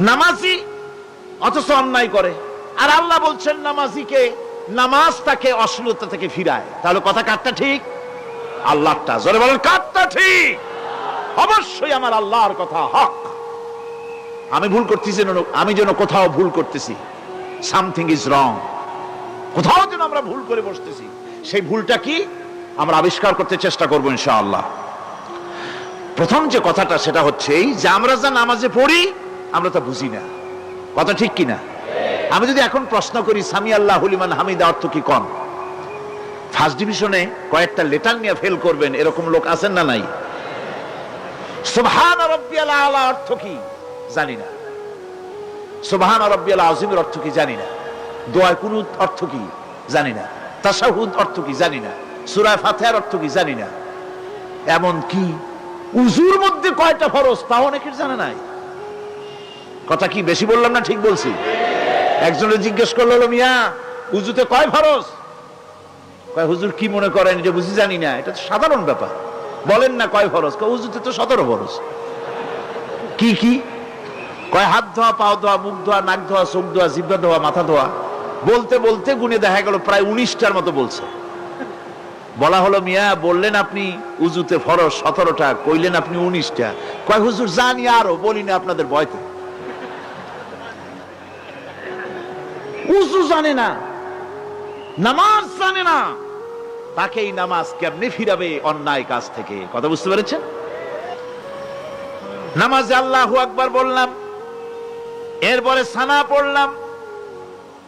নামাজি, অথচ অন্যায় করে। আর আল্লাহ বলছেন, নামাজিকে নামাজ তাকে অশ্লীলতা থেকে ফিরায়। তাহলে কথা কাটটা ঠিক? আল্লাহটা জোরে বলেন কাটটা ঠিক? অবশ্যই আমার আল্লাহর কথা হক। আমি ভুল করতেছি আমি যেন কোথাও ভুল করতেছি। সামথিং ইজ রং কোথাও যেন আমরা ভুল করে বসতেছি। সেই ভুলটা কি? আমরা আবিষ্কার করতে চেষ্টা করব ইনশাআল্লাহ। প্রথম যে কথাটা, সেটা হচ্ছে এই যে আমরা যা নামাজে পড়ি আমরা তা বুঝি না। কথা ঠিক কিনা? আমি যদি এখন প্রশ্ন করি, সামি আল্লাহ হুলিমান হামিদা অর্থ কি কন ফার্স্ট ডিভিশনে কয়েকটা লেটার নিয়ে ফেল করবেন, এরকম লোক আছেন না নাই? সুবহান রব্বিয়াল অর্থ কি? জানি না। সুবহান রব্বিয়াল আযীমের অর্থ কি? জানি না। দোয়া কুনুত অর্থ কি? জানি না। তাশাহুদ অর্থ কি? জানি না। সূরা ফাতিহার অর্থ কি? জানি না। এমন কি উজুর মধ্যে কয়টা ফরজ তা অনেকের জানা নাই। কথা কি বেশি বললাম না ঠিক বলছি? একজনে জিজ্ঞেস করল মিয়া, উজুতে কয় ফরজ কয়, হুজুর কি মনে করেন যে বুঝি জানি না, এটা সাধারণ ব্যাপার। বলেন না কয় ফরজ কয়, উজুতে তো সতেরো ফরজ কি কি? কয়, হাত ধোয়া, পাও ধোয়া, মুখ ধোয়া, নাক ধোয়া, চোখ ধোয়া, জিব্বা ধোয়া, মাথা ধোয়া। বলতে বলতে গুনে দেখা গেল প্রায় উনিশটার মতো বলছে। বলা হলো, মিয়া, বললেন আপনি উজুতে ফরজ সতেরোটা, কইলেন আপনি উনিশটা। কয়, হুজুর, জানি আরও, বলি না আপনাদের বয়তে উজু জানে না, নামাজ জানে না। তাকে এই নামাজ কেমনে ফিরাবে অন্যায় কাজ থেকে? কথা বুঝতে পেরেছেন? নামাজে আল্লাহু আকবার বললাম, এরপরে সানা পড়লাম,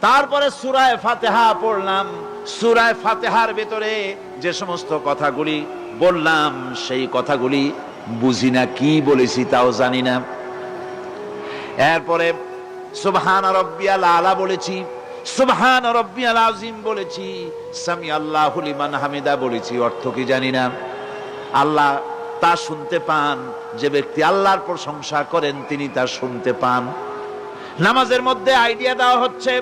তারপরে সুরায় ফাতেহা পড়লাম। সুরায় ফাতেহার ভেতরে যে সমস্ত কথাগুলি বললাম, সেই কথাগুলি বুঝি না, কি বলেছি তাও জানি না। এরপরে সুবহান রব্বিয়াল আলা বলেছি, সুবহান রব্বিয়াল আজিম বলেছি, সামি আল্লাহ লিমান হামিদা বলেছি, অর্থ কি জানি না। আল্লাহ তা শুনতে পান, যে ব্যক্তি আল্লাহর প্রশংসা করেন, তিনি তা শুনতে পান। নামাজের মধ্যে আইডিয়া দেওয়া হচ্ছে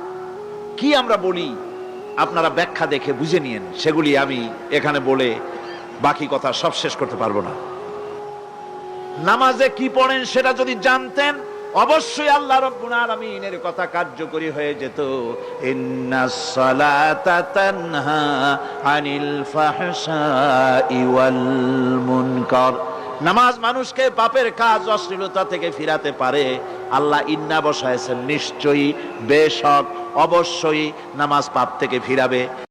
কি আমরা বলি, আপনারা ব্যাখ্যা দেখে বুঝে নিয়েন, সেগুলি আমি এখানে বলে বাকি কথা সব শেষ করতে পারব না। নামাজে কি পড়েন সেটা যদি জানতেন, অবশ্যই আল্লাহ আলামিনের কথা কার্যকরী হয়ে যেত। আনিল নামাজ মানুষকে পাপের কাজ, অশ্লীলতা থেকে ফিরাতে পারে। আল্লাহ ইন্না বসায়ছেন নিশ্চয়ই বেশক অবশ্যই নামাজ পাপ থেকে ফিরাবে।